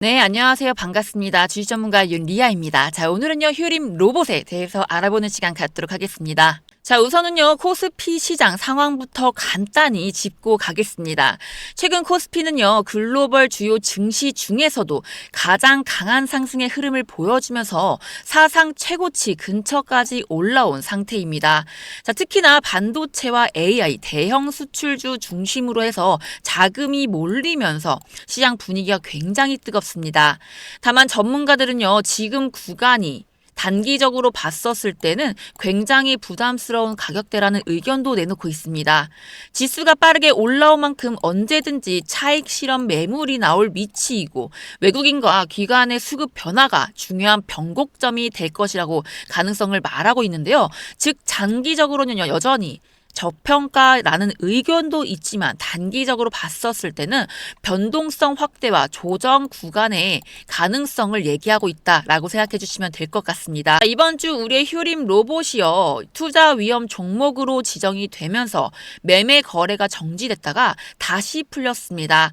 네, 안녕하세요. 반갑습니다. 주식 전문가 윤리아입니다. 자, 오늘은요, 휴림 로봇에 대해서 알아보는 시간 갖도록 하겠습니다. 자, 우선은요, 코스피 시장 상황부터 간단히 짚고 가겠습니다. 최근 코스피는요, 글로벌 주요 증시 중에서도 가장 강한 상승의 흐름을 보여주면서 사상 최고치 근처까지 올라온 상태입니다. 자, 특히나 반도체와 AI, 대형 수출주 중심으로 해서 자금이 몰리면서 시장 분위기가 굉장히 뜨겁습니다. 다만 전문가들은요, 지금 구간이 단기적으로 봤었을 때는 굉장히 부담스러운 가격대라는 의견도 내놓고 있습니다. 지수가 빠르게 올라온 만큼 언제든지 차익 실험 매물이 나올 위치이고 외국인과 기관의 수급 변화가 중요한 변곡점이 될 것이라고 가능성을 말하고 있는데요. 즉 장기적으로는 여전히 저평가라는 의견도 있지만 단기적으로 봤었을 때는 변동성 확대와 조정 구간의 가능성을 얘기하고 있다라고 생각해 주시면 될 것 같습니다. 이번 주 우리의 휴림 로봇이요. 투자 위험 종목으로 지정이 되면서 매매 거래가 정지됐다가 다시 풀렸습니다.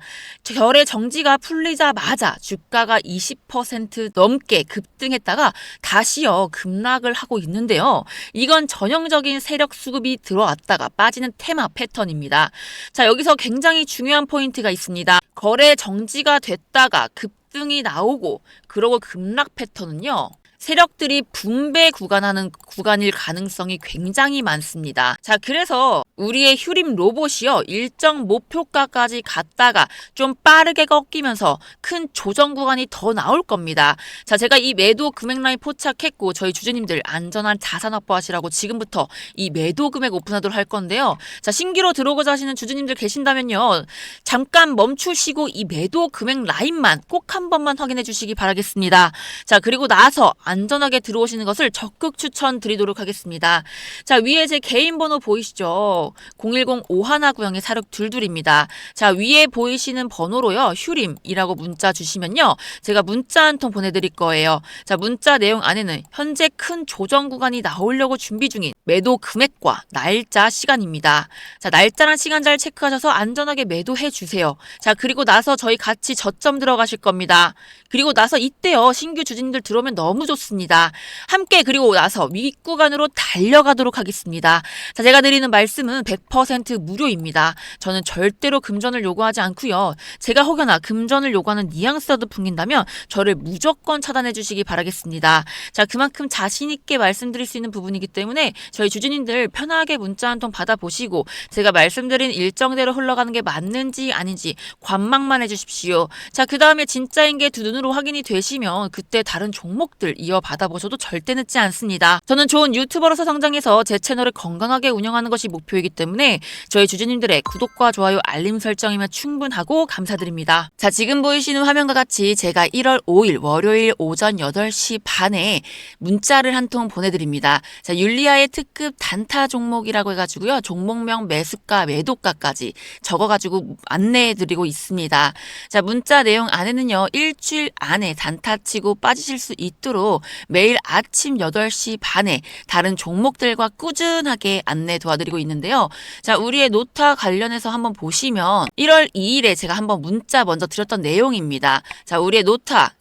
거래 정지가 풀리자마자 주가가 20% 넘게 급등했다가 다시요 급락을 하고 있는데요. 이건 전형적인 세력 수급이 들어왔다 가 빠지는 테마 패턴입니다. 자, 여기서 굉장히 중요한 포인트가 있습니다. 거래 정지가 됐다가 급등이 나오고 그러고 급락 패턴은요. 세력들이 분배 구간하는 구간일 가능성이 굉장히 많습니다. 자, 그래서 우리의 휴림 로봇이요. 일정 목표가까지 갔다가 좀 빠르게 꺾이면서 큰 조정 구간이 더 나올 겁니다. 자, 제가 이 매도 금액 라인 포착했고 저희 주주님들 안전한 자산 확보하시라고 지금부터 이 매도 금액 오픈하도록 할 건데요. 자, 신규로 들어오고자 하시는 주주님들 계신다면요. 잠깐 멈추시고 이 매도 금액 라인만 꼭 한 번만 확인해 주시기 바라겠습니다. 자, 그리고 나서 안전하게 들어오시는 것을 적극 추천드리도록 하겠습니다. 자, 위에 제 개인 번호 보이시죠? 010 51 구형의 사륙 둘둘입니다. 자, 위에 보이시는 번호로요. 휴림이라고 문자 주시면요. 제가 문자 한 통 보내드릴 거예요. 자, 문자 내용 안에는 현재 큰 조정 구간이 나오려고 준비 중인 매도 금액과 날짜 시간입니다. 자, 날짜랑 시간 잘 체크하셔서 안전하게 매도해 주세요. 자, 그리고 나서 저희 같이 저점 들어가실 겁니다. 그리고 나서 이때요. 신규 주진들 들어오면 너무 좋습니다. 함께 그리고 나서 윗구간으로 달려가도록 하겠습니다. 자, 제가 드리는 말씀은 100% 무료입니다. 저는 절대로 금전을 요구하지 않고요. 제가 혹여나 금전을 요구하는 뉘앙스라도 풍긴다면 저를 무조건 차단해 주시기 바라겠습니다. 자, 그만큼 자신 있게 말씀드릴 수 있는 부분이기 때문에 저희 주주님들 편하게 문자 한 통 받아보시고 제가 말씀드린 일정대로 흘러가는 게 맞는지 아닌지 관망만 해주십시오. 자, 그 다음에 진짜인 게 두 눈으로 확인이 되시면 그때 다른 종목들 이어 받아보셔도 절대 늦지 않습니다. 저는 좋은 유튜버로서 성장해서 제 채널을 건강하게 운영하는 것이 목표이기 때문에 저희 주주님들의 구독과 좋아요, 알림 설정이면 충분하고 감사드립니다. 자, 지금 보이시는 화면과 같이 제가 1월 5일 월요일 오전 8시 반에 문자를 한 통 보내드립니다. 자, 율리아의 특급 단타 종목이라고 해가지고요. 종목명 매수가, 매도가까지 적어가지고 안내해드리고 있습니다. 자, 문자 내용 안에는요. 일주일 안에 단타 치고 빠지실 수 있도록 매일 아침 8시 반에 다른 종목들과 꾸준하게 안내 도와드리고 있는데요. 자, 우리의 노타 관련해서 한번 보시면 1월 2일에 제가 한번 문자 먼저 드렸던 내용입니다. 자, 우리의 노타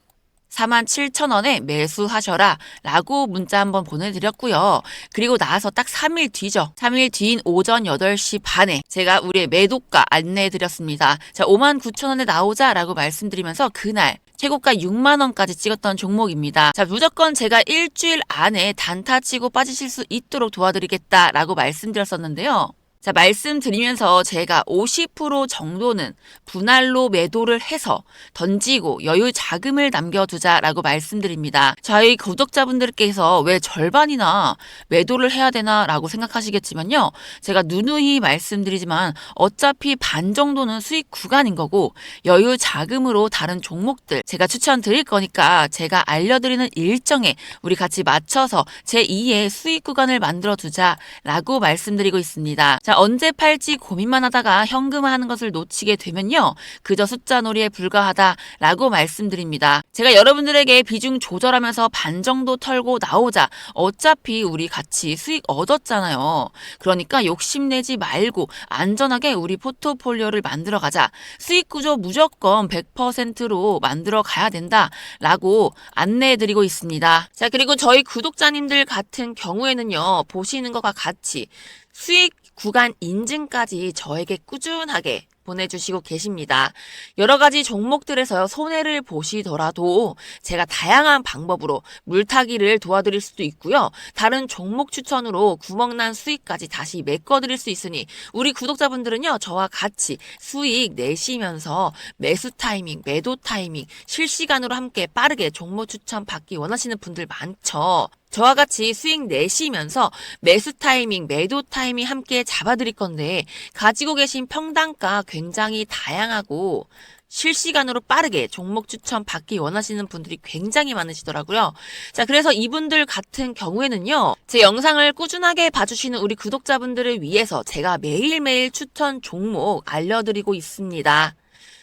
47,000원에 매수하셔라 라고 문자 한번 보내드렸고요. 그리고 나서 딱 3일 뒤죠. 3일 뒤인 오전 8시 반에 제가 우리의 매도가 안내해드렸습니다. 자, 59,000원에 나오자 라고 말씀드리면서 그날 최고가 6만 원까지 찍었던 종목입니다. 자, 무조건 제가 일주일 안에 단타 치고 빠지실 수 있도록 도와드리겠다라고 말씀드렸었는데요. 자, 말씀드리면서 제가 50% 정도는 분할로 매도를 해서 던지고 여유 자금을 남겨두자라고 말씀드립니다. 저희 구독자분들께서 왜 절반이나 매도를 해야 되나라고 생각하시겠지만요. 제가 누누이 말씀드리지만 어차피 반 정도는 수익 구간인 거고 여유 자금으로 다른 종목들 제가 추천드릴 거니까 제가 알려드리는 일정에 우리 같이 맞춰서 제2의 수익 구간을 만들어 두자라고 말씀드리고 있습니다. 자, 자, 언제 팔지 고민만 하다가 현금화하는 것을 놓치게 되면요. 그저 숫자 놀이에 불과하다라고 말씀드립니다. 제가 여러분들에게 비중 조절하면서 반 정도 털고 나오자 어차피 우리 같이 수익 얻었잖아요. 그러니까 욕심내지 말고 안전하게 우리 포트폴리오를 만들어 가자. 수익 구조 무조건 100%로 만들어 가야 된다라고 안내해 드리고 있습니다. 자, 그리고 저희 구독자님들 같은 경우에는요. 보시는 것과 같이 수익 구간 인증까지 저에게 꾸준하게 보내주시고 계십니다. 여러 가지 종목들에서 손해를 보시더라도 제가 다양한 방법으로 물타기를 도와드릴 수도 있고요. 다른 종목 추천으로 구멍난 수익까지 다시 메꿔드릴 수 있으니 우리 구독자분들은요. 저와 같이 수익 내시면서 매수 타이밍, 매도 타이밍 실시간으로 함께 빠르게 종목 추천 받기 원하시는 분들 많죠. 저와 같이 수익 내시면서 매수 타이밍, 매도 타이밍 함께 잡아드릴 건데 가지고 계신 평단가 굉장히 다양하고 실시간으로 빠르게 종목 추천 받기 원하시는 분들이 굉장히 많으시더라고요. 자, 그래서 이분들 같은 경우에는요, 제 영상을 꾸준하게 봐주시는 우리 구독자분들을 위해서 제가 매일매일 추천 종목 알려드리고 있습니다.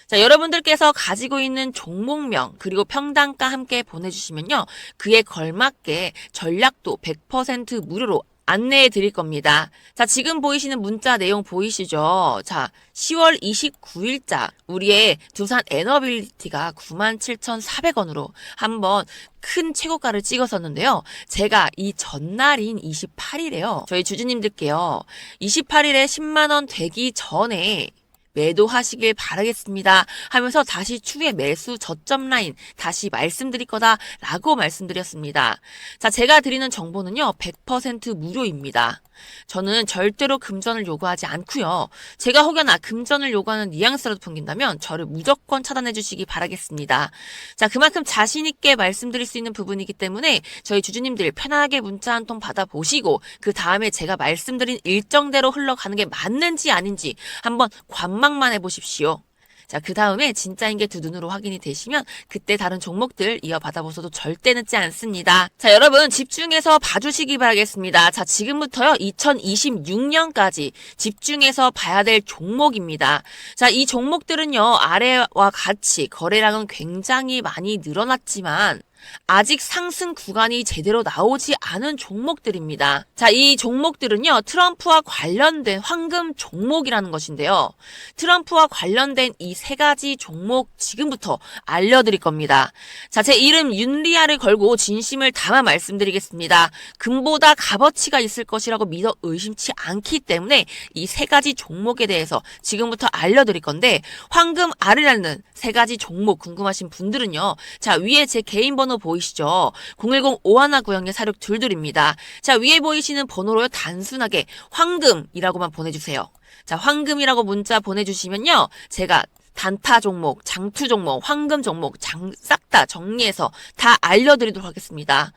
자, 여러분들께서 가지고 있는 종목명 그리고 평단가 함께 보내주시면요. 그에 걸맞게 전략도 100% 무료로 안내해 드릴 겁니다. 자, 지금 보이시는 문자 내용 보이시죠? 자, 10월 29일자 우리의 두산 에너빌리티가 97,400원으로 한번 큰 최고가를 찍었었는데요. 제가 이 전날인 28일에요. 저희 주주님들께요. 28일에 10만원 되기 전에 매도하시길 바라겠습니다. 하면서 다시 추후에 매수 저점 라인 다시 말씀드릴 거다라고 말씀드렸습니다. 자, 제가 드리는 정보는요, 100% 무료입니다. 저는 절대로 금전을 요구하지 않고요. 제가 혹여나 금전을 요구하는 뉘앙스라도 풍긴다면 저를 무조건 차단해 주시기 바라겠습니다. 자, 그만큼 자신 있게 말씀드릴 수 있는 부분이기 때문에 저희 주주님들 편하게 문자 한 통 받아보시고 그 다음에 제가 말씀드린 일정대로 흘러가는 게 맞는지 아닌지 한번 관 망만 해보십시오. 자, 그 다음에 진짜인 게 두 눈으로 확인이 되시면 그때 다른 종목들 이어받아보셔도 절대 늦지 않습니다. 자, 여러분 집중해서 봐주시기 바라겠습니다. 자, 지금부터요, 2026년까지 집중해서 봐야 될 종목입니다. 자, 이 종목들은요, 아래와 같이 거래량은 굉장히 많이 늘어났지만 아직 상승 구간이 제대로 나오지 않은 종목들입니다. 자, 이 종목들은요, 트럼프와 관련된 황금 종목이라는 것인데요. 트럼프와 관련된 이 세 가지 종목 지금부터 알려드릴 겁니다. 자, 제 이름 윤리아를 걸고 진심을 담아 말씀드리겠습니다. 금보다 값어치가 있을 것이라고 믿어 의심치 않기 때문에 이 세 가지 종목에 대해서 지금부터 알려드릴 건데, 황금 알이라는 세 가지 종목 궁금하신 분들은요, 자, 위에 제 개인 번호 번호 보이시죠? 010-5190의 사륙 둘둘입니다. 자, 위에 보이시는 번호로요, 단순하게 황금이라고만 보내주세요. 자, 황금이라고 문자 보내주시면요, 제가 단타 종목, 장투 종목, 황금 종목, 싹다 정리해서 다 알려드리도록 하겠습니다.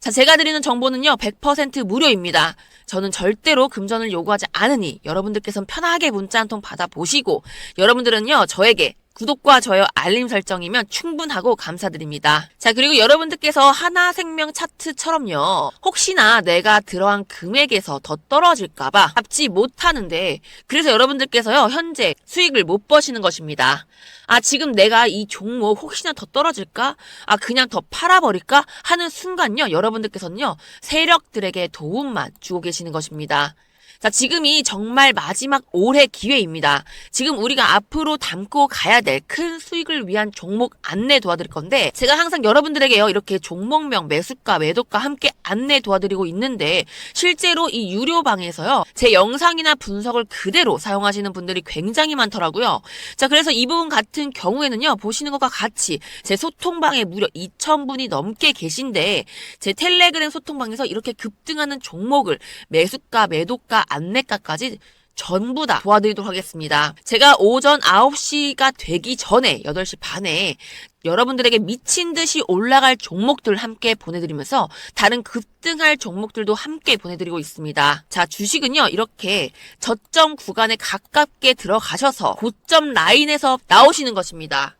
자, 제가 드리는 정보는요, 100% 무료입니다. 저는 절대로 금전을 요구하지 않으니 여러분들께서는 편하게 문자 한 통 받아보시고 여러분들은요, 저에게 구독과 좋아요, 알림 설정이면 충분하고 감사드립니다. 자, 그리고 여러분들께서 하나생명 차트처럼요. 혹시나 내가 들어간 금액에서 더 떨어질까봐 잡지 못하는데, 그래서 여러분들께서요, 현재 수익을 못 버시는 것입니다. 아, 지금 내가 이 종목 혹시나 더 떨어질까? 아, 그냥 더 팔아버릴까? 하는 순간요, 여러분들께서는요, 세력들에게 도움만 주고 계시는 것입니다. 자, 지금이 정말 마지막 올해 기회입니다. 지금 우리가 앞으로 담고 가야 될 큰 수익을 위한 종목 안내 도와드릴 건데 제가 항상 여러분들에게요. 이렇게 종목명 매수가 매도가 함께 안내 도와드리고 있는데 실제로 이 유료 방에서요. 제 영상이나 분석을 그대로 사용하시는 분들이 굉장히 많더라고요. 자, 그래서 이 부분 같은 경우에는요. 보시는 것과 같이 제 소통방에 무려 2,000분이 넘게 계신데 제 텔레그램 소통방에서 이렇게 급등하는 종목을 매수가 매도가 안내가까지 전부 다 도와드리도록 하겠습니다. 제가 오전 9시가 되기 전에 8시 반에 여러분들에게 미친 듯이 올라갈 종목들 함께 보내드리면서 다른 급등할 종목들도 함께 보내드리고 있습니다. 자, 주식은요, 이렇게 저점 구간에 가깝게 들어가셔서 고점 라인에서 나오시는 것입니다.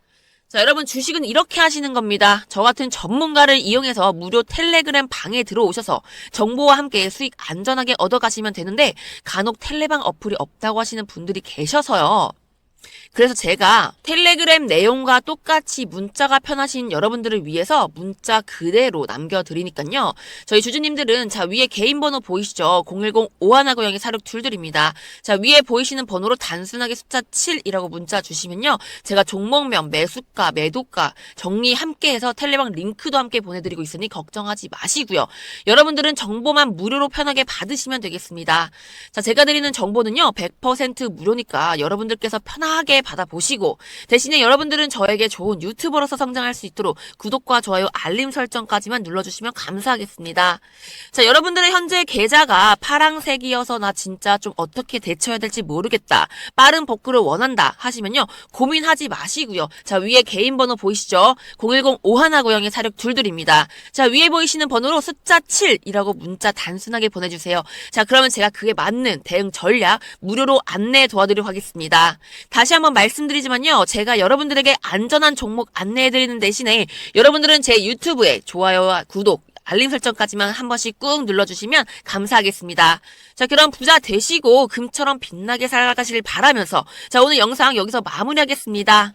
자, 여러분 주식은 이렇게 하시는 겁니다. 저 같은 전문가를 이용해서 무료 텔레그램 방에 들어오셔서 정보와 함께 수익 안전하게 얻어가시면 되는데 간혹 텔레방 어플이 없다고 하시는 분들이 계셔서요. 그래서 제가 텔레그램 내용과 똑같이 문자가 편하신 여러분들을 위해서 문자 그대로 남겨드리니까요. 저희 주주님들은 자 위에 개인 번호 보이시죠? 010-5190의 사륙 둘들입니다. 자 위에 보이시는 번호로 단순하게 숫자 7이라고 문자 주시면요. 제가 종목명, 매수가, 매도가 정리 함께해서 텔레방 링크도 함께 보내드리고 있으니 걱정하지 마시고요. 여러분들은 정보만 무료로 편하게 받으시면 되겠습니다. 자 제가 드리는 정보는요. 100% 무료니까 여러분들께서 편하게 받아보시고 대신에 여러분들은 저에게 좋은 유튜버로서 성장할 수 있도록 구독과 좋아요, 알림 설정까지만 눌러주시면 감사하겠습니다. 자, 여러분들의 현재 계좌가 파랑색이어서 나 진짜 좀 어떻게 대처해야 될지 모르겠다. 빠른 복구를 원한다 하시면요. 고민하지 마시고요. 자, 위에 개인 번호 보이시죠? 010-5190의 사력 둘둘입니다. 자, 위에 보이시는 번호로 숫자 7이라고 문자 단순하게 보내주세요. 자, 그러면 제가 그에 맞는 대응 전략 무료로 안내 도와드리도록 하겠습니다. 다시 한번 말씀드리지만요. 제가 여러분들에게 안전한 종목 안내해드리는 대신에 여러분들은 제 유튜브에 좋아요와 구독, 알림 설정까지만 한 번씩 꾹 눌러주시면 감사하겠습니다. 자, 그럼 부자 되시고 금처럼 빛나게 살아가시길 바라면서 자, 오늘 영상 여기서 마무리하겠습니다.